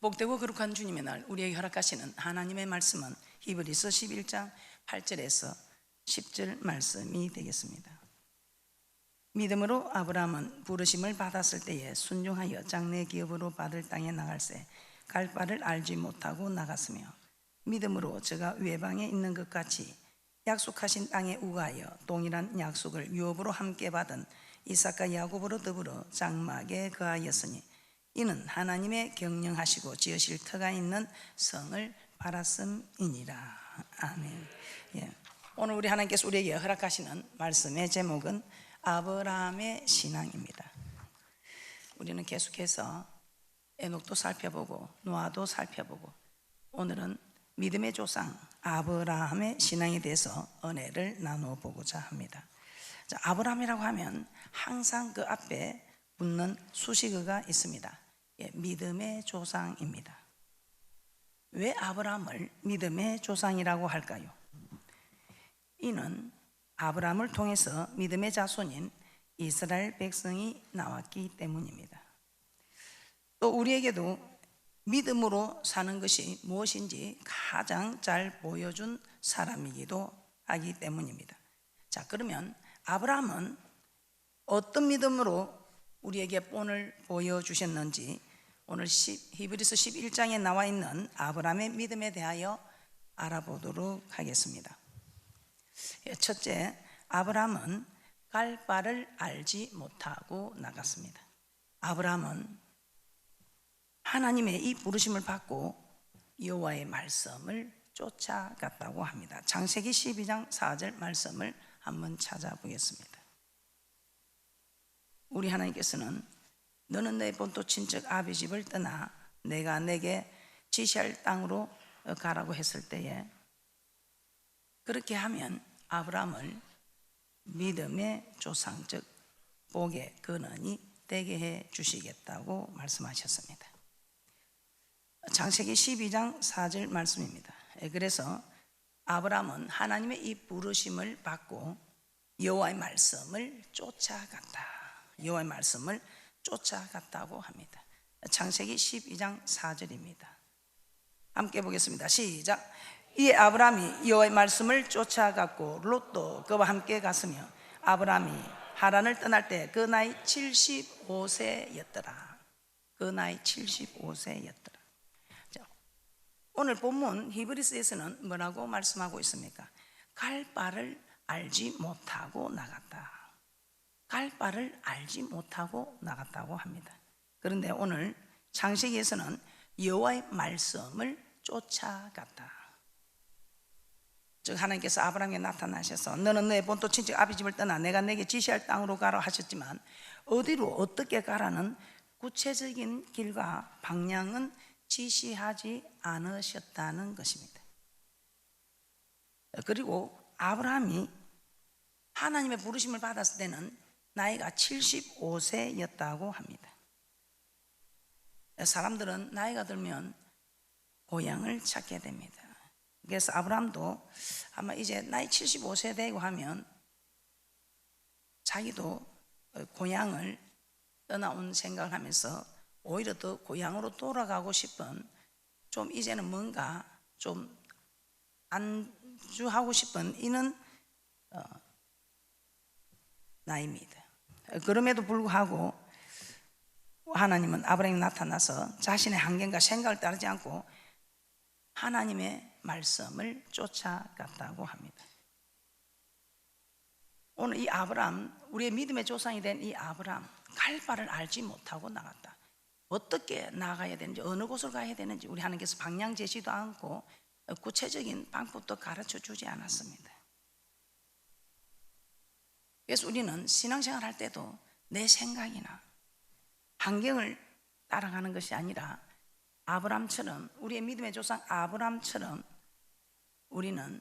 복되고 거룩한 주님의 날 우리에게 허락하시는 하나님의 말씀은 히브리서 11장 8절에서 10절 말씀이 되겠습니다. 믿음으로 아브라함은 부르심을 받았을 때에 순종하여 장래 기업으로 받을 땅에 나갈새 갈 바를 알지 못하고 나갔으며 믿음으로 저가 외방에 있는 것 같이 약속하신 땅에 우가하여 동일한 약속을 유업으로 함께 받은 이삭과 야곱으로 더불어 장막에 거하였으니 이는 하나님의 경영하시고 지으실 터가 있는 성을 바랐음이니라 아멘. 예. 오늘 우리 하나님께서 우리에게 허락하시는 말씀의 제목은 아브라함의 신앙입니다. 우리는 계속해서 에녹도 살펴보고 노아도 살펴보고 오늘은 믿음의 조상 아브라함의 신앙에 대해서 은혜를 나누어 보고자 합니다. 자, 아브라함이라고 하면 항상 그 앞에 붙는 수식어가 있습니다. 예, 믿음의 조상입니다. 왜 아브라함을 믿음의 조상이라고 할까요? 이는 아브라함을 통해서 믿음의 자손인 이스라엘 백성이 나왔기 때문입니다. 또 우리에게도 믿음으로 사는 것이 무엇인지 가장 잘 보여준 사람이기도 하기 때문입니다. 자, 그러면 아브라함은 어떤 믿음으로 우리에게 본을 보여주셨는지 오늘 10, 히브리서 11장에 나와 있는 아브라함의 믿음에 대하여 알아보도록 하겠습니다. 예, 첫째, 아브라함은 갈 바를 알지 못하고 나갔습니다. 아브라함은 하나님의 이 부르심을 받고 여호와의 말씀을 쫓아갔다고 합니다. 장세기 12장 4절 말씀을 한번 찾아보겠습니다. 우리 하나님께서는 너는 내 본토 친척 아비 집을 떠나 내가 내게 지시할 땅으로 가라고 했을 때에 그렇게 하면 아브라함을 믿음의 조상 즉 복의 근원이 되게 해 주시겠다고 말씀하셨습니다. 장세기 12장 4절 말씀입니다. 예, 그래서 아브라함은 하나님의 이 부르심을 받고 여호와의 말씀을 쫓아갔다. 여호와의 말씀을 쫓아갔다고 합니다. 창세기 12장 4절입니다. 함께 보겠습니다. 시작. 이에 아브라함이 여호와의 말씀을 쫓아갔고 롯도 그와 함께 갔으며 아브라함이 하란을 떠날 때 그 나이 75세였더라. 그 나이 75세였더라. 오늘 본문 히브리스에서는 뭐라고 말씀하고 있습니까? 갈 바를 알지 못하고 나갔다. 갈 바를 알지 못하고 나갔다고 합니다. 그런데 오늘 창세기에서는 여호와의 말씀을 쫓아갔다. 즉 하나님께서 아브라함에게 나타나셔서 너는 내 본토 친척 아비 집을 떠나 내가 내게 지시할 땅으로 가라 하셨지만 어디로 어떻게 가라는 구체적인 길과 방향은 지시하지 않으셨다는 것입니다. 그리고 아브라함이 하나님의 부르심을 받았을 때는 나이가 75세였다고 합니다. 사람들은 나이가 들면 고향을 찾게 됩니다. 그래서 아브라함도 아마 이제 나이 75세 되고 하면 자기도 고향을 떠나온 생각을 하면서 오히려 더 고향으로 돌아가고 싶은 좀 이제는 뭔가 좀 안주하고 싶은 이는 어, 나이입니다. 그럼에도 불구하고 하나님은 아브라함이 나타나서 자신의 한계과 생각을 따르지 않고 하나님의 말씀을 쫓아갔다고 합니다. 오늘 이 아브람, 우리의 믿음의 조상이 된 이 아브람, 갈 바를 알지 못하고 나갔다. 어떻게 나가야 되는지, 어느 곳을 가야 되는지 우리 하나님께서 방향 제시도 않고 구체적인 방법도 가르쳐 주지 않았습니다. 그래서 우리는 신앙생활 할 때도 내 생각이나 환경을 따라가는 것이 아니라 아브람처럼 우리의 믿음의 조상 아브람처럼 우리는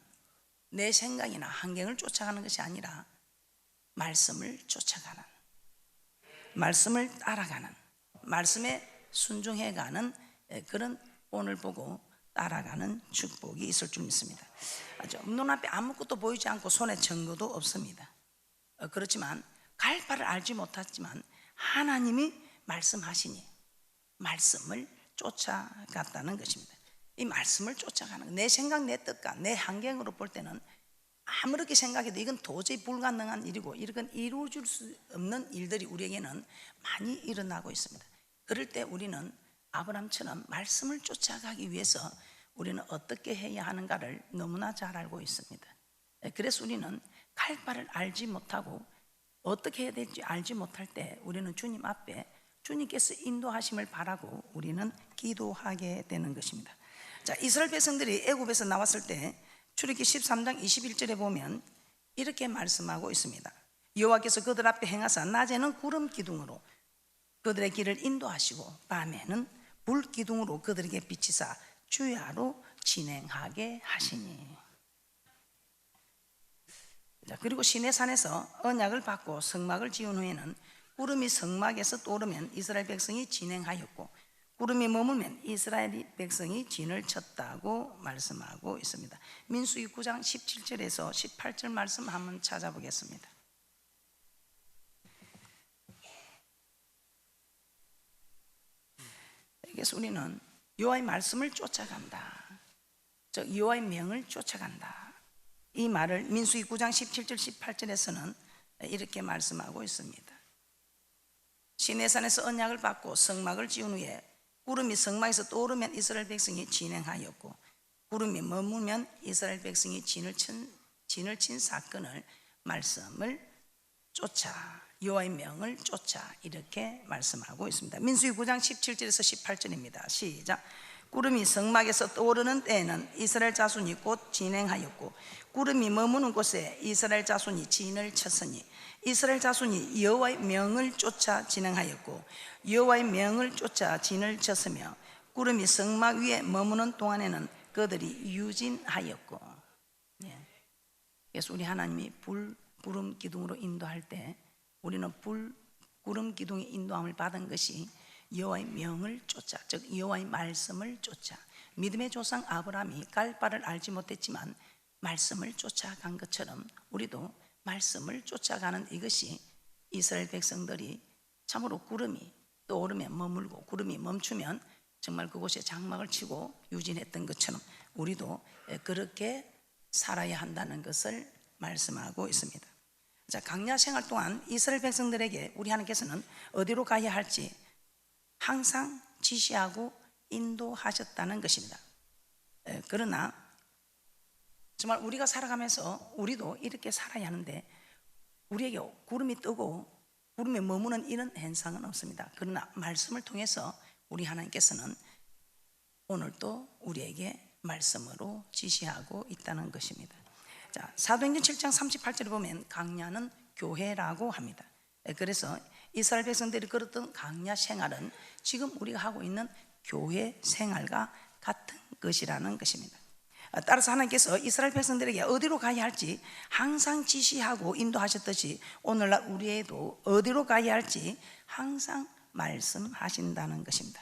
내 생각이나 환경을 쫓아가는 것이 아니라 말씀을 쫓아가는 말씀을 따라가는 말씀에 순종해가는 그런 오늘 보고 따라가는 축복이 있을 줄 믿습니다. 눈앞에 아무것도 보이지 않고 손에 증거도 없습니다. 어, 그렇지만 갈 바를 알지 못했지만 하나님이 말씀하시니 말씀을 쫓아갔다는 것입니다. 이 말씀을 쫓아가는 거. 내 생각, 내 뜻과 내 환경으로 볼 때는 아무렇게 생각해도 이건 도저히 불가능한 일이고 이건 이루어질 수 없는 일들이 우리에게는 많이 일어나고 있습니다. 그럴 때 우리는 아브람처럼 말씀을 쫓아가기 위해서 우리는 어떻게 해야 하는가를 너무나 잘 알고 있습니다. 예, 그래서 우리는 갈 바를 알지 못하고 어떻게 해야 될지 알지 못할 때 우리는 주님 앞에 주님께서 인도하심을 바라고 우리는 기도하게 되는 것입니다. 자, 이스라엘 백성들이 애굽에서 나왔을 때 출애기 13장 21절에 보면 이렇게 말씀하고 있습니다. 여호와께서 그들 앞에 행하사 낮에는 구름 기둥으로 그들의 길을 인도하시고 밤에는 불 기둥으로 그들에게 비치사 주야로 진행하게 하시니. 자, 그리고 시내산에서 언약을 받고 성막을 지은 후에는 구름이 성막에서 떠오르면 이스라엘 백성이 진행하였고 구름이 머물면 이스라엘 백성이 진을 쳤다고 말씀하고 있습니다. 민수기 9장 17절에서 18절 말씀 한번 찾아보겠습니다. 그래서 우리는 여호와의 말씀을 쫓아간다. 즉 여호와의 명을 쫓아간다. 이 말을 민수기 9장 17절 18절에서는 이렇게 말씀하고 있습니다. 시내산에서 언약을 받고 성막을 지은 후에 구름이 성막에서 떠오르면 이스라엘 백성이 진행하였고 구름이 머무면 이스라엘 백성이 진을 친, 진을 친 사건을 말씀을 쫓아 여호와의 명을 쫓아 이렇게 말씀하고 있습니다. 민수기 9장 17절에서 18절입니다. 시작. 구름이 성막에서 떠오르는 때에는 이스라엘 자손이 곧 진행하였고 구름이 머무는 곳에 이스라엘 자손이 진을 쳤으니 이스라엘 자손이 여호와의 명을 쫓아 진행하였고 여호와의 명을 쫓아 진을 쳤으며 구름이 성막 위에 머무는 동안에는 그들이 유진하였고 예. 그래서 우리 하나님이 불 구름 기둥으로 인도할 때 우리는 불 구름 기둥의 인도함을 받은 것이 여호와의 명을 쫓아 즉 여호와의 말씀을 쫓아 믿음의 조상 아브라함이 갈 바를 알지 못했지만 말씀을 쫓아간 것처럼 우리도 말씀을 쫓아가는 이것이 이스라엘 백성들이 참으로 구름이 떠오르면 머물고 구름이 멈추면 정말 그곳에 장막을 치고 유진했던 것처럼 우리도 그렇게 살아야 한다는 것을 말씀하고 있습니다. 자, 강야 생활 동안 이스라엘 백성들에게 우리 하나님께서는 어디로 가야 할지 항상 지시하고 인도하셨다는 것입니다. 에, 그러나 정말 우리가 살아가면서 우리도 이렇게 살아야 하는데 우리에게 구름이 뜨고 구름에 머무는 이런 현상은 없습니다. 그러나 말씀을 통해서 우리 하나님께서는 오늘도 우리에게 말씀으로 지시하고 있다는 것입니다. 자, 사도행전 7장 38절에 보면 강야는 교회라고 합니다. 예, 그래서 이스라엘 백성들이 걸었던 강야 생활은 지금 우리가 하고 있는 교회 생활과 같은 것이라는 것입니다. 아, 따라서 하나님께서 이스라엘 백성들에게 어디로 가야 할지 항상 지시하고 인도하셨듯이 오늘날 우리에도 어디로 가야 할지 항상 말씀하신다는 것입니다.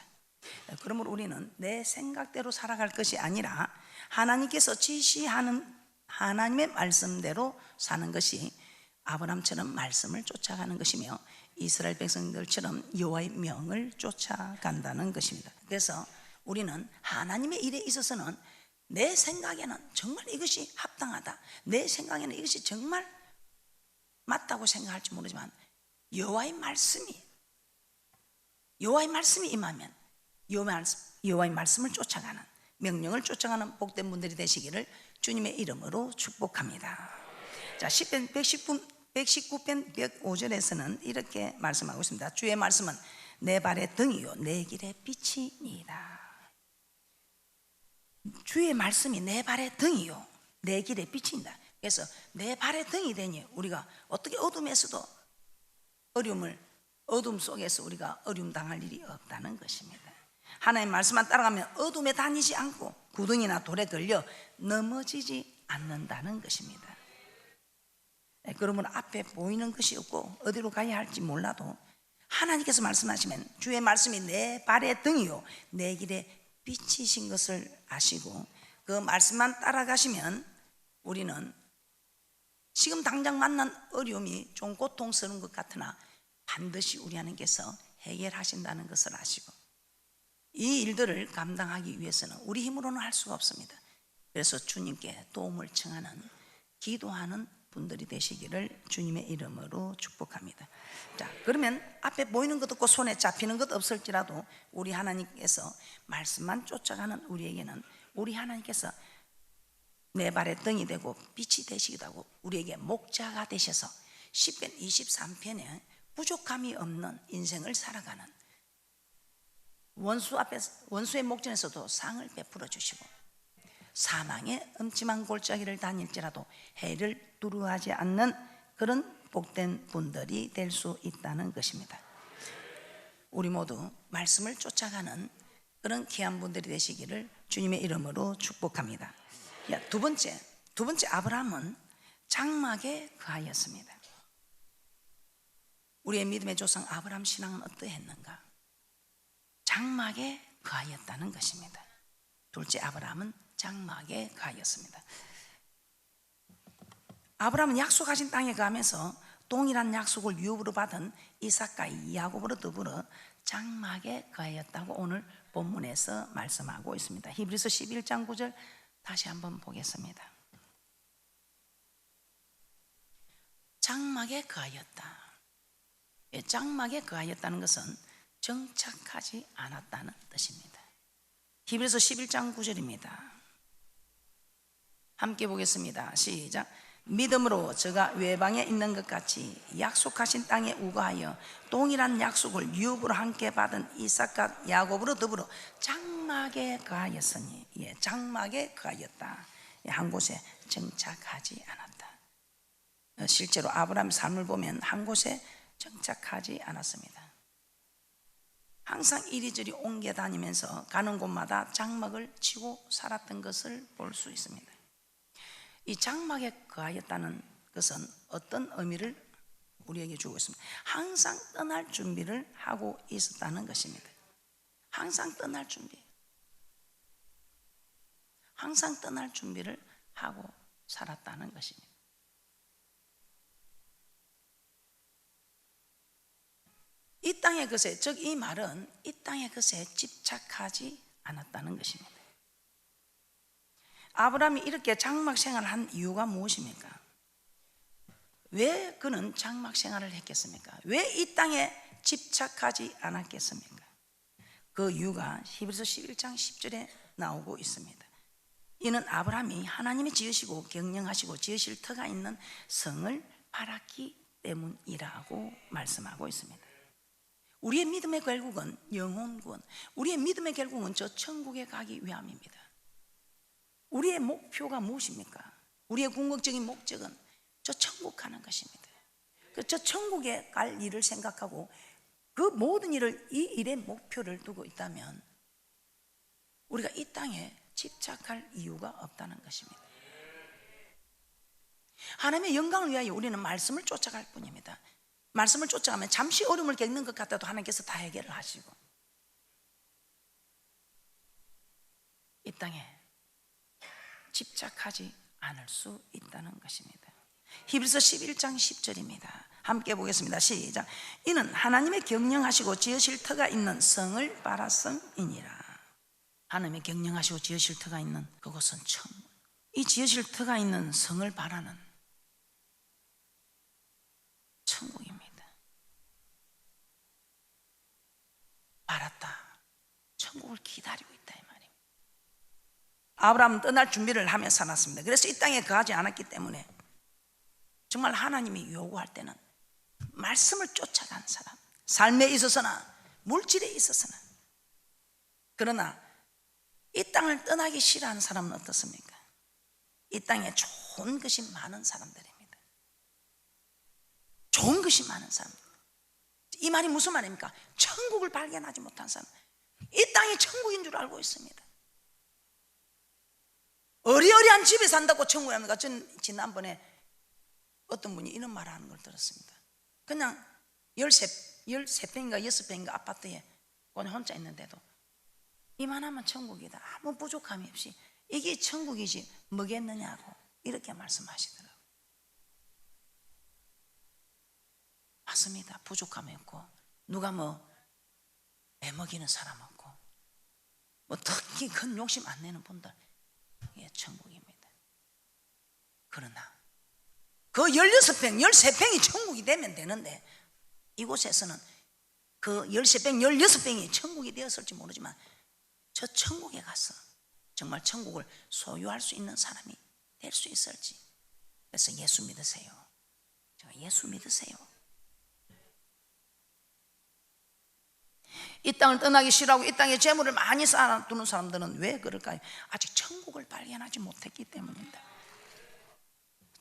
그러므로 우리는 내 생각대로 살아갈 것이 아니라 하나님께서 지시하는 하나님의 말씀대로 사는 것이 아브람처럼 말씀을 쫓아가는 것이며 이스라엘 백성들처럼 여호와의 명을 쫓아간다는 것입니다. 그래서 우리는 하나님의 일에 있어서는 내 생각에는 정말 이것이 합당하다. 내 생각에는 이것이 정말 맞다고 생각할지 모르지만 여호와의 말씀이 여호와의 말씀이 임하면 여호와의 말씀을 쫓아가는 명령을 쫓아가는 복된 분들이 되시기를 주님의 이름으로 축복합니다. 자, 10편 119, 119편 105절에서는 이렇게 말씀하고 있습니다. 주의 말씀은 내 발의 등이요 내 길의 빛이니이다. 주의 말씀이 내 발의 등이요 내 길의 빛이다. 그래서 내 발의 등이 되니 우리가 어떻게 어둠에서도 어려움을 어둠 속에서 우리가 어려움 당할 일이 없다는 것입니다. 하나님 말씀만 따라가면 어둠에 다니지 않고 구덩이나 돌에 걸려 넘어지지 않는다는 것입니다. 네, 그러면 앞에 보이는 것이 없고 어디로 가야 할지 몰라도 하나님께서 말씀하시면 주의 말씀이 내 발의 등이요 내 길에 빛이신 것을 아시고 그 말씀만 따라가시면 우리는 지금 당장 만난 어려움이 좀 고통스러운 것 같으나 반드시 우리 하나님께서 해결하신다는 것을 아시고 이 일들을 감당하기 위해서는 우리 힘으로는 할 수가 없습니다. 그래서 주님께 도움을 청하는 기도하는 분들이 되시기를 주님의 이름으로 축복합니다. 자, 그러면 앞에 보이는 것 없고 손에 잡히는 것 없을지라도 우리 하나님께서 말씀만 쫓아가는 우리에게는 우리 하나님께서 내 발의 등이 되고 빛이 되시기도 하고 우리에게 목자가 되셔서 10편 23편에 부족함이 없는 인생을 살아가는 원수 앞에서 원수의 목전에서도 상을 베풀어 주시고 사망의 음침한 골짜기를 다닐지라도 해를 두루하지 않는 그런 복된 분들이 될 수 있다는 것입니다. 우리 모두 말씀을 쫓아가는 그런 귀한 분들이 되시기를 주님의 이름으로 축복합니다. 야, 두 번째, 두 번째 아브라함은 장막에 거하였습니다. 우리의 믿음의 조상 아브라함 신앙은 어떠했는가? 장막에 거하였다는 것입니다. 둘째 아브라함은 장막에 거하였습니다. 아브라함은 약속하신 땅에 가면서 동일한 약속을 유업으로 받은 이삭과 야곱으로 더불어 장막에 거하였다고 오늘 본문에서 말씀하고 있습니다. 히브리서 11장 9절 다시 한번 보겠습니다. 장막에 거하였다. 예, 장막에 거하였다는 것은 정착하지 않았다는 뜻입니다. 히브리서 11장 9절입니다. 함께 보겠습니다. 시작. 믿음으로 저가 외방에 있는 것 같이 약속하신 땅에 우거하여 동일한 약속을 유업으로 함께 받은 이삭과 야곱으로 더불어 장막에 거하였으니 예, 장막에 거하였다. 예, 한 곳에 정착하지 않았다. 어, 실제로 아브라함의 삶을 보면 한 곳에 정착하지 않았습니다. 항상 이리저리 옮겨 다니면서 가는 곳마다 장막을 치고 살았던 것을 볼 수 있습니다. 이 장막에 거하였다는 것은 어떤 의미를 우리에게 주고 있습니다. 항상 떠날 준비를 하고 있었다는 것입니다. 항상 떠날 준비. 항상 떠날 준비를 하고 살았다는 것입니다. 이 땅의 것에, 즉 이 말은 이 땅의 것에 집착하지 않았다는 것입니다. 아브라함이 이렇게 장막 생활을 한 이유가 무엇입니까? 왜 그는 장막 생활을 했겠습니까? 왜 이 땅에 집착하지 않았겠습니까? 그 이유가 히브리서 11장 10절에 나오고 있습니다. 이는 아브라함이 하나님이 지으시고 경영하시고 지으실 터가 있는 성을 바랐기 때문이라고 말씀하고 있습니다. 우리의 믿음의 결국은 영혼군, 우리의 믿음의 결국은 저 천국에 가기 위함입니다. 우리의 목표가 무엇입니까? 우리의 궁극적인 목적은 저 천국 가는 것입니다. 그저 천국에 갈 일을 생각하고 그 모든 일을 이 일의 목표를 두고 있다면 우리가 이 땅에 집착할 이유가 없다는 것입니다. 하나님의 영광을 위하여 우리는 말씀을 쫓아갈 뿐입니다. 말씀을 쫓아가면 잠시 어려움을 겪는 것 같아도 하나님께서 다 해결을 하시고 이 땅에 집착하지 않을 수 있다는 것입니다. 히브리서 11장 10절입니다. 함께 보겠습니다. 시작. 이는 하나님의 경영하시고 지으실 터가 있는 성을 바라성이니라. 하나님의 경영하시고 지으실 터가 있는 그곳은 천. 이 지으실 터가 있는 성을 바라는 천국입니다. 바랐다. 천국을 기다리고. 아브라함은 떠날 준비를 하며 살았습니다. 그래서 이 땅에 거하지 않았기 때문에 정말 하나님이 요구할 때는 말씀을 쫓아가는 사람, 삶에 있어서나 물질에 있어서나 그러나 이 땅을 떠나기 싫어하는 사람은 어떻습니까? 이 땅에 좋은 것이 많은 사람들입니다. 좋은 것이 많은 사람. 이 말이 무슨 말입니까? 천국을 발견하지 못한 사람. 이 땅이 천국인 줄 알고 있습니다. 어리어리한 집에 산다고 천국이 합니까? 전 지난번에 어떤 분이 이런 말을 하는 걸 들었습니다. 그냥 13, 13평인가 6평인가 아파트에 그냥 혼자 있는데도 이만하면 천국이다. 아무 부족함이 없이 이게 천국이지 뭐겠느냐고 이렇게 말씀하시더라고요. 맞습니다. 부족함이 없고 누가 뭐 애먹이는 사람 없고 뭐 특히 큰 욕심 안 내는 분들 예, 천국입니다. 그러나 그 16평, 13평이 천국이 되면 되는데 이곳에서는 그 13평, 16평이 천국이 되었을지 모르지만 저 천국에 가서 정말 천국을 소유할 수 있는 사람이 될 수 있을지 그래서 예수 믿으세요. 저 예수 믿으세요. 이 땅을 떠나기 싫어하고 이 땅에 재물을 많이 쌓아두는 사람들은 왜 그럴까요? 아직 천국을 발견하지 못했기 때문입니다.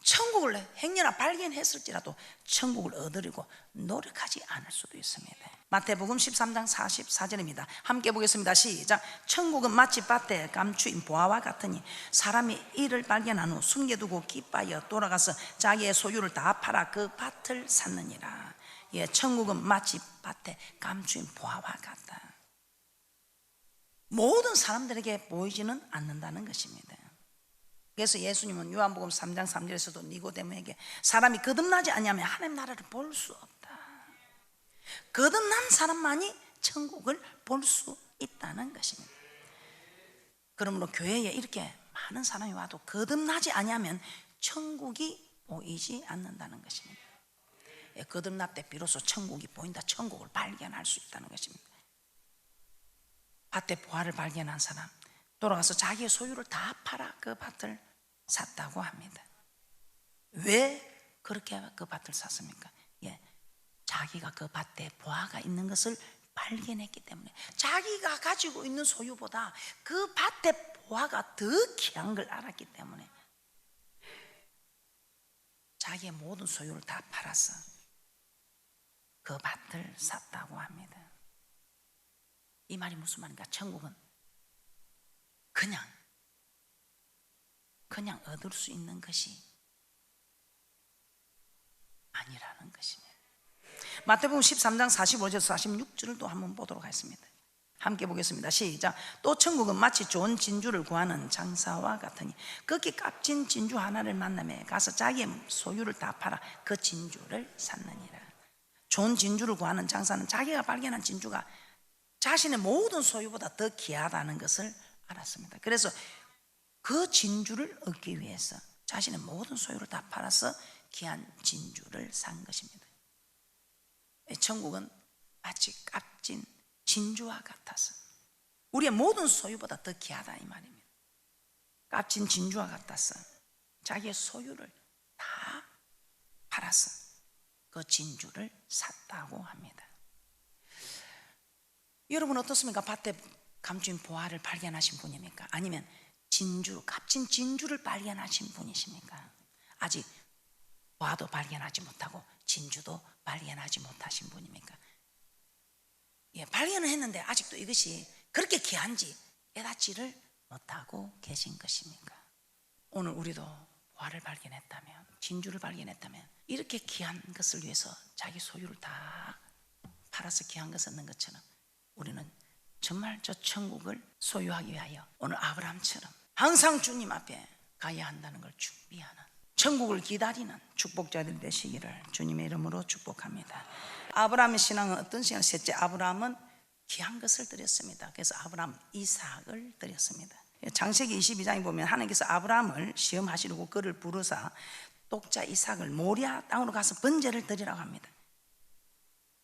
천국을 행여나 발견했을지라도 천국을 얻으려고 노력하지 않을 수도 있습니다. 마태복음 13장 44절입니다. 함께 보겠습니다. 시작. 천국은 마치 밭에 감추인 보화와 같으니 사람이 이를 발견한 후 숨겨두고 기뻐하여 돌아가서 자기의 소유를 다 팔아 그 밭을 샀느니라. 예, 천국은 마치 밭에 감추인 보화와 같다. 모든 사람들에게 보이지는 않는다는 것입니다. 그래서 예수님은 요한복음 3장 3절에서도 니고데모에게 사람이 거듭나지 않냐면 하나님 나라를 볼 수 없다. 거듭난 사람만이 천국을 볼 수 있다는 것입니다. 그러므로 교회에 이렇게 많은 사람이 와도 거듭나지 않냐면 천국이 보이지 않는다는 것입니다. 예, 거듭날 때 비로소 천국이 보인다. 천국을 발견할 수 있다는 것입니다. 밭에 보화를 발견한 사람 돌아가서 자기의 소유를 다 팔아 그 밭을 샀다고 합니다. 왜 그렇게 그 밭을 샀습니까? 예, 자기가 그 밭에 보화가 있는 것을 발견했기 때문에 자기가 가지고 있는 소유보다 그 밭에 보화가 더 귀한 걸 알았기 때문에 자기의 모든 소유를 다 팔아서 그 밭을 샀다고 합니다. 이 말이 무슨 말인가? 천국은 그냥 그냥 얻을 수 있는 것이 아니라는 것입니다. 마태복음 13장 45절에서 46절을 또 한번 보도록 하겠습니다. 함께 보겠습니다. 시작. 또 천국은 마치 좋은 진주를 구하는 장사와 같으니 극히 값진 진주 하나를 만남에 가서 자기의 소유를 다 팔아 그 진주를 샀느니라. 좋은 진주를 구하는 장사는 자기가 발견한 진주가 자신의 모든 소유보다 더 귀하다는 것을 알았습니다. 그래서 그 진주를 얻기 위해서 자신의 모든 소유를 다 팔아서 귀한 진주를 산 것입니다. 천국은 마치 값진 진주와 같아서 우리의 모든 소유보다 더 귀하다 이 말입니다. 값진 진주와 같아서 자기의 소유를 다 팔아서 그 진주를 샀다고 합니다. 여러분 어떻습니까? 밭에 감춘 보화를 발견하신 분입니까? 아니면 진주, 값진 진주를 발견하신 분이십니까? 아직 보화도 발견하지 못하고 진주도 발견하지 못하신 분입니까? 예, 발견을 했는데 아직도 이것이 그렇게 귀한지 깨닫지를 못하고 계신 것입니까? 오늘 우리도 보 화를 발견했다면, 진주를 발견했다면 이렇게 귀한 것을 위해서 자기 소유를 다 팔아서 귀한 것을 얻는 것처럼 우리는 정말 저 천국을 소유하기 위하여 오늘 아브라함처럼 항상 주님 앞에 가야 한다는 걸 준비하는 천국을 기다리는 축복자들 되시기를 주님의 이름으로 축복합니다. 아브라함의 신앙은 어떤 신앙? 셋째, 아브라함은 귀한 것을 드렸습니다. 그래서 아브라함 이삭을 드렸습니다. 장세기 22장에 보면 하나님께서 아브라함을 시험하시려고 그를 부르사 독자 이삭을 모리아 땅으로 가서 번제를 드리라고 합니다.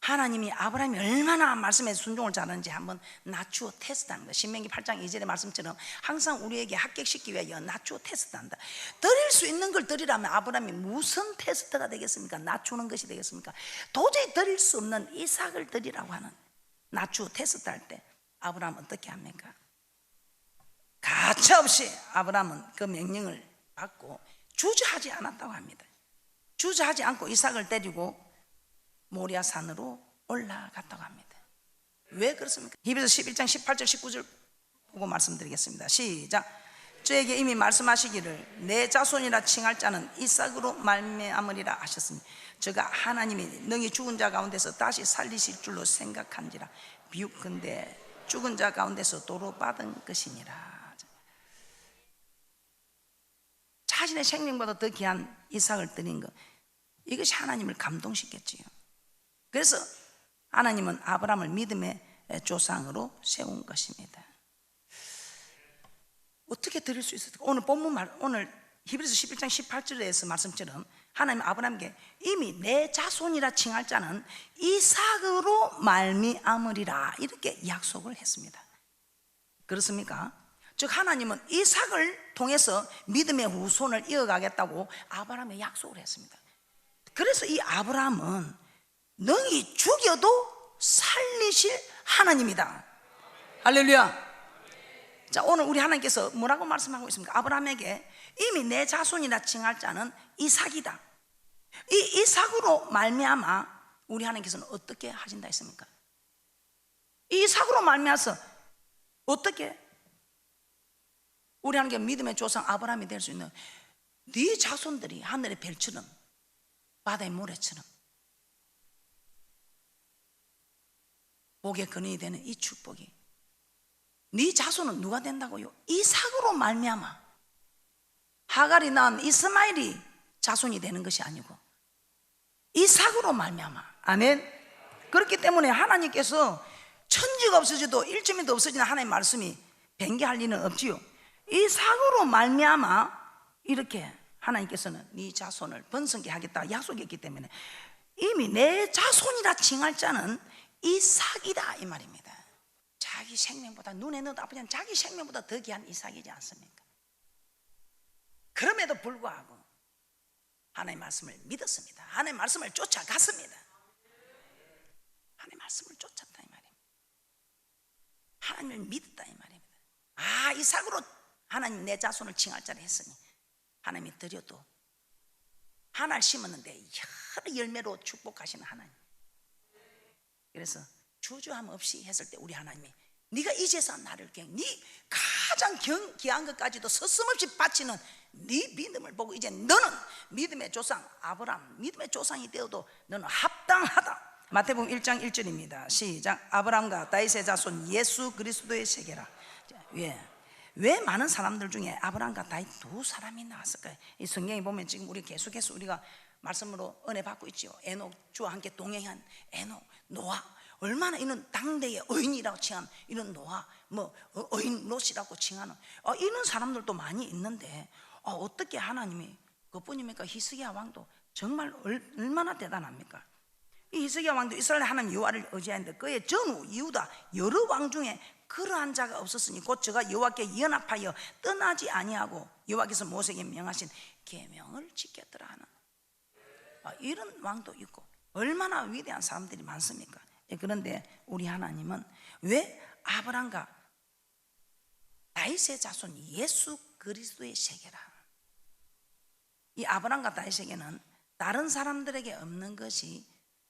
하나님이 아브라함이 얼마나 말씀에 순종을 잘하는지 한번 낮추어 테스트하는 거. 신명기 8장 2절의 말씀처럼 항상 우리에게 합격시키기 위하여 낮추어 테스트한다. 드릴 수 있는 걸 드리라면 아브라함이 무슨 테스트가 되겠습니까? 낮추는 것이 되겠습니까? 도저히 드릴 수 없는 이삭을 드리라고 하는 낮추어 테스트할 때 아브라함 어떻게 합니까? 가차없이 아브라함은 그 명령을 받고 주저하지 않았다고 합니다. 주저하지 않고 이삭을 데리고 모리아 산으로 올라갔다고 합니다. 왜 그렇습니까? 히브리서 11장 18절 19절 보고 말씀드리겠습니다. 시작. 저에게 이미 말씀하시기를 내 자손이라 칭할 자는 이삭으로 말미암으리라 하셨으니 저가 하나님이 능히 죽은 자 가운데서 다시 살리실 줄로 생각한지라 비웃건대 죽은 자 가운데서 도로 받은 것이니라. 자신의 생명보다 더 귀한 이삭을 드린 것 이것이 하나님을 감동시켰지요. 그래서 하나님은 아브라함을 믿음의 조상으로 세운 것입니다. 어떻게 드릴 수 있을까? 오늘 본문 말 오늘 히브리서 11장 18절에서 말씀처럼 하나님 아브라함께 이미 내 자손이라 칭할 자는 이삭으로 말미암으리라 이렇게 약속을 했습니다. 그렇습니까? 즉 하나님은 이삭을 통해서 믿음의 후손을 이어가겠다고 아브라함에 약속을 했습니다. 그래서 이 아브라함은 능히 죽여도 살리실 하나님이다. 할렐루야. 자, 오늘 우리 하나님께서 뭐라고 말씀하고 있습니까? 아브라함에게 이미 내 자손이라 칭할 자는 이삭이다. 이 이삭으로 말미암아 우리 하나님께서는 어떻게 하신다 했습니까? 이 이삭으로 말미암아서 어떻게 우리 하나님께 믿음의 조상 아브라함이 될 수 있는 네 자손들이 하늘의 별처럼 바다의 모래처럼 복의 근원이 되는 이 축복이 네 자손은 누가 된다고요? 이삭으로 말미암아 하갈이 낳은 이스마일이 자손이 되는 것이 아니고 이삭으로 말미암아. 아멘. 그렇기 때문에 하나님께서 천지가 없어져도 일점이도 없어지는 하나님의 말씀이 변개할 리는 없지요 이삭으로 말미암아 이렇게 하나님께서는 네 자손을 번성케 하겠다 약속했기 때문에 이미 내 자손이라 칭할 자는 이 삭이다 이 말입니다 자기 생명보다 눈에 넣어도 아프지 않은 자기 생명보다 더 귀한 이삭이지 않습니까? 그럼에도 불구하고 하나님의 말씀을 믿었습니다. 하나님의 말씀을 쫓아갔습니다. 하나님의 말씀을 쫓았다 이 말입니다. 하나님을 믿었다 이 말입니다. 아 이삭으로 하나님 내 자손을 칭할 자를 했으니 하나님이 드려도 하나를 심었는데 여러 열매로 축복하시는 하나님. 그래서 주저함 없이 했을 때 우리 하나님이 네가 이제서 나를 그냥 네 가장 경, 귀한 것까지도 서슴없이 바치는 네 믿음을 보고 이제 너는 믿음의 조상 아브람 믿음의 조상이 되어도 너는 합당하다 마태복음 1장 1절입니다 시작 아브람과 다윗의 자손 예수 그리스도의 세계라 왜? 왜 많은 사람들 중에 아브람과 다윗 두 사람이 나왔을까요? 이 성경에 보면 지금 우리 계속해서 우리가 말씀으로 은혜 받고 있지요 에녹 주와 함께 동행한 에녹 노아 얼마나 이런 당대의 의인이라고 칭한 이런 노아, 뭐 어, 의인 롯이라고 칭하는 어, 이런 사람들도 많이 있는데 어, 어떻게 하나님이 그뿐입니까? 히스기야 왕도 정말 얼, 얼마나 대단합니까? 이 히스기야 왕도 이스라엘 하나님 여호와를 의지하는데 그의 전후 이후다 여러 왕 중에 그러한 자가 없었으니 곧 저가 여호와께 연합하여 떠나지 아니하고 여호와께서 모세에게 명하신 계명을 지켰더라 하는. 아, 이런 왕도 있고 얼마나 위대한 사람들이 많습니까? 예, 그런데 우리 하나님은 왜 아브람과 다윗의 자손 예수 그리스도의 세계라? 이 아브람과 다윗에게는 다른 사람들에게 없는 것이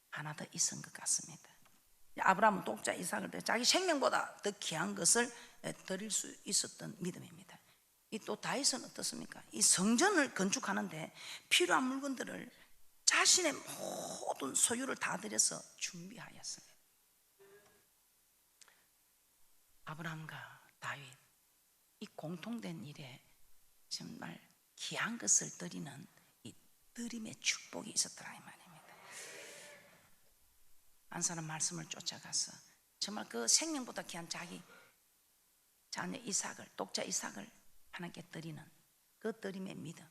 하나 더 있은 것 같습니다 아브라함은 독자 이삭을 때 자기 생명보다 더 귀한 것을 드릴 수 있었던 믿음입니다 이 또 다윗은 어떻습니까? 이 성전을 건축하는데 필요한 물건들을 자신의 모든 소유를 다 들여서 준비하였습니다 아브라함과 다윗 이 공통된 일에 정말 귀한 것을 드리는 이 드림의 축복이 있었더라 이 말입니다. 한 사람 말씀을 쫓아가서 정말 그 생명보다 귀한 자기 자녀 이삭을 독자 이삭을 하나님께 드리는 그 드림의 믿음.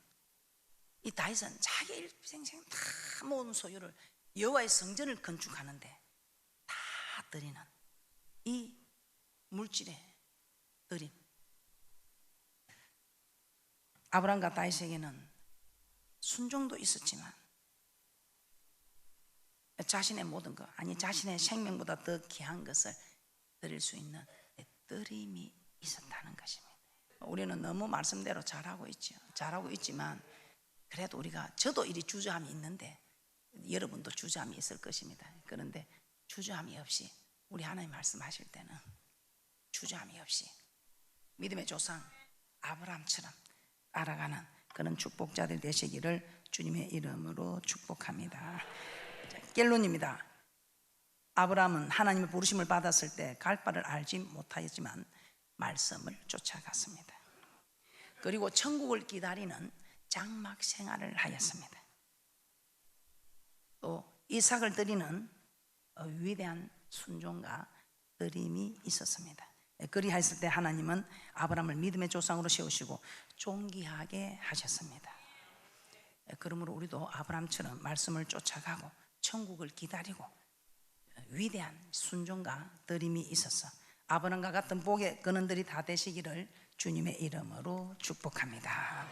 이 다윗은 자기 일생생 다 모은 소유를 여호와의 성전을 건축하는데 다 드리는 이 물질의 드림. 아브람과 다윗에게는 순종도 있었지만 자신의 모든 것 아니 자신의 생명보다 더 귀한 것을 드릴 수 있는 드림이 있었다는 것입니다. 우리는 너무 말씀대로 잘하고 있죠. 잘하고 있지만 그래도 우리가 저도 이리 주저함이 있는데 여러분도 주저함이 있을 것입니다. 그런데 주저함이 없이 우리 하나님 말씀하실 때는 주저함이 없이 믿음의 조상 아브라함처럼 알아가는 그런 축복자들 되시기를 주님의 이름으로 축복합니다. 겔론입니다. 아브라함은 하나님의 부르심을 받았을 때 갈 바를 알지 못하였지만 말씀을 쫓아갔습니다. 그리고 천국을 기다리는 장막 생활을 하였습니다. 또 이삭을 드리는 위대한 순종과 드림이 있었습니다. 그리하였을 때 하나님은 아브라함을 믿음의 조상으로 세우시고 존귀하게 하셨습니다. 그러므로 우리도 아브라함처럼 말씀을 쫓아가고 천국을 기다리고 위대한 순종과 드림이 있어서 아브라함과 같은 복의 근원들이 다 되시기를 주님의 이름으로 축복합니다.